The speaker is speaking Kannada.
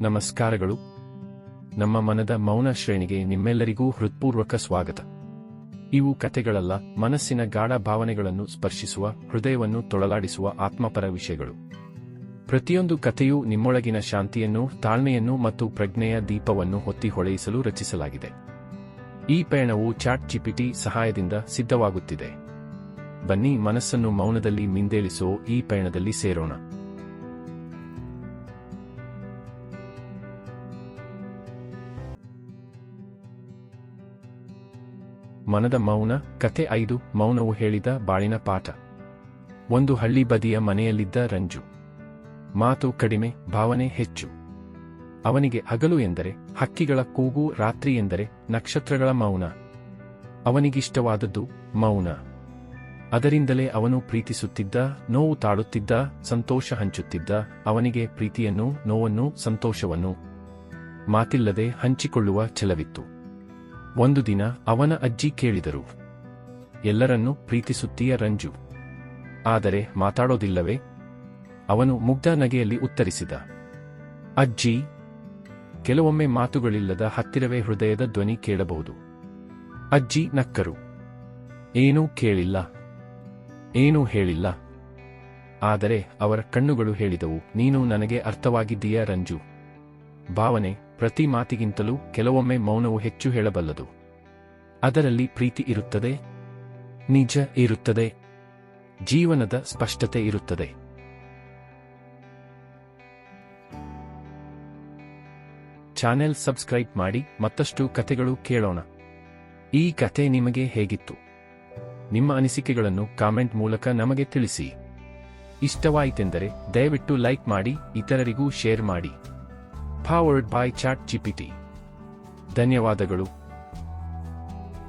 ನಮಸ್ಕಾರಗಳು. ನಮ್ಮ ಮನದ ಮೌನ ಶ್ರೇಣಿಗೆ ನಿಮ್ಮೆಲ್ಲರಿಗೂ ಹೃತ್ಪೂರ್ವಕ ಸ್ವಾಗತ. ಇವು ಕಥೆಗಳಲ್ಲ, ಮನಸ್ಸಿನ ಗಾಢ ಭಾವನೆಗಳನ್ನು ಸ್ಪರ್ಶಿಸುವ, ಹೃದಯವನ್ನು ತೊಳಲಾಡಿಸುವ ಆತ್ಮಪರ ವಿಷಯಗಳು. ಪ್ರತಿಯೊಂದು ಕಥೆಯೂ ನಿಮ್ಮೊಳಗಿನ ಶಾಂತಿಯನ್ನು, ತಾಳ್ಮೆಯನ್ನು ಮತ್ತು ಪ್ರಜ್ಞೆಯ ದೀಪವನ್ನು ಹೊತ್ತಿ ಹೊಳೆಯಿಸಲು ರಚಿಸಲಾಗಿದೆ. ಈ ಪಯಣವು ಚಾಟ್ ಚಿಪಿಟಿ ಸಹಾಯದಿಂದ ಸಿದ್ಧವಾಗುತ್ತಿದೆ. ಬನ್ನಿ ಮನಸ್ಸನ್ನು ಮೌನದಲ್ಲಿ ಮಿಂದೇಳಿಸೋ ಈ ಪಯಣದಲ್ಲಿ ಸೇರೋಣ. ಮನದ ಮೌನ ಕತೆ ಐದು, ಮೌನವು ಹೇಳಿದ ಬಾಳಿನ ಪಾಠ. ಒಂದು ಹಳ್ಳಿ ಬದಿಯ ಮನೆಯಲ್ಲಿದ್ದ ರಂಜು. ಮಾತು ಕಡಿಮೆ, ಭಾವನೆ ಹೆಚ್ಚು. ಅವನಿಗೆ ಹಗಲು ಎಂದರೆ, ಹಕ್ಕಿಗಳ ಕೂಗು ರಾತ್ರಿ ಎಂದರೆ, ನಕ್ಷತ್ರಗಳ ಮೌನ. ಅವನಿಗಿಷ್ಟವಾದದ್ದು, ಮೌನ. ಅದರಿಂದಲೇ ಅವನು ಪ್ರೀತಿಸುತ್ತಿದ್ದ, ನೋವು ತಾಳುತ್ತಿದ್ದ, ಸಂತೋಷ ಹಂಚುತ್ತಿದ್ದ, ಅವನಿಗೆ ಪ್ರೀತಿಯನ್ನು, ನೋವನ್ನು, ಸಂತೋಷವನ್ನು. ಮಾತಿಲ್ಲದೆ ಹಂಚಿಕೊಳ್ಳುವ ಛಲವಿತ್ತು. ಒಂದು ದಿನ ಅವನ ಅಜ್ಜಿ ಕೇಳಿದರು, ಎಲ್ಲರನ್ನೂ ಪ್ರೀತಿಸುತ್ತೀಯ ರಂಜು. ಆದರೆ ಮಾತಾಡೋದಿಲ್ಲವೇ? ಅವನು ಮುಗ್ಧ ನಗೆಯಲ್ಲಿ ಉತ್ತರಿಸಿದ, ಅಜ್ಜಿ, ಕೆಲವೊಮ್ಮೆ ಮಾತುಗಳಿಲ್ಲದ ಹತ್ತಿರವೇ ಹೃದಯದ ಧ್ವನಿ ಕೇಳಬಹುದು. ಅಜ್ಜಿ ನಕ್ಕರು, ಏನೂ ಕೇಳಿಲ್ಲ, ಏನೂ ಹೇಳಿಲ್ಲ. ಆದರೆ ಅವರ ಕಣ್ಣುಗಳು ಹೇಳಿದವು, ನೀನು ನನಗೆ ಅರ್ಥವಾಗಿದ್ದೀಯ ರಂಜು? ಭಾವನೆ ಪ್ರತಿ ಮಾತಿಗಿಂತಲೂ ಕೆಲವೊಮ್ಮೆ ಮೌನವು ಹೆಚ್ಚು ಹೇಳಬಲ್ಲದು. ಅದರಲ್ಲಿ ಪ್ರೀತಿ ಇರುತ್ತದೆ, ನಿಜ ಇರುತ್ತದೆ, ಜೀವನದ ಸ್ಪಷ್ಟತೆ ಇರುತ್ತದೆ. ಚಾನೆಲ್ ಸಬ್ಸ್ಕ್ರೈಬ್ ಮಾಡಿ ಮತ್ತಷ್ಟು ಕಥೆಗಳು ಕೇಳೋಣ. ಈ ಕಥೆ ನಿಮಗೆ ಹೇಗಿತ್ತು? ನಿಮ್ಮ ಅನಿಸಿಕೆಗಳನ್ನು ಕಾಮೆಂಟ್ ಮೂಲಕ ನಮಗೆ ತಿಳಿಸಿ. ಇಷ್ಟವಾಯಿತೆಂದರೆ ದಯವಿಟ್ಟು ಲೈಕ್ ಮಾಡಿ, ಇತರರಿಗೂ ಶೇರ್ ಮಾಡಿ. ಪವರ್ಡ್ ಬೈ ಚಾಟ್ ಜಿಪಿಟಿ ಧನ್ಯವಾದಗಳು.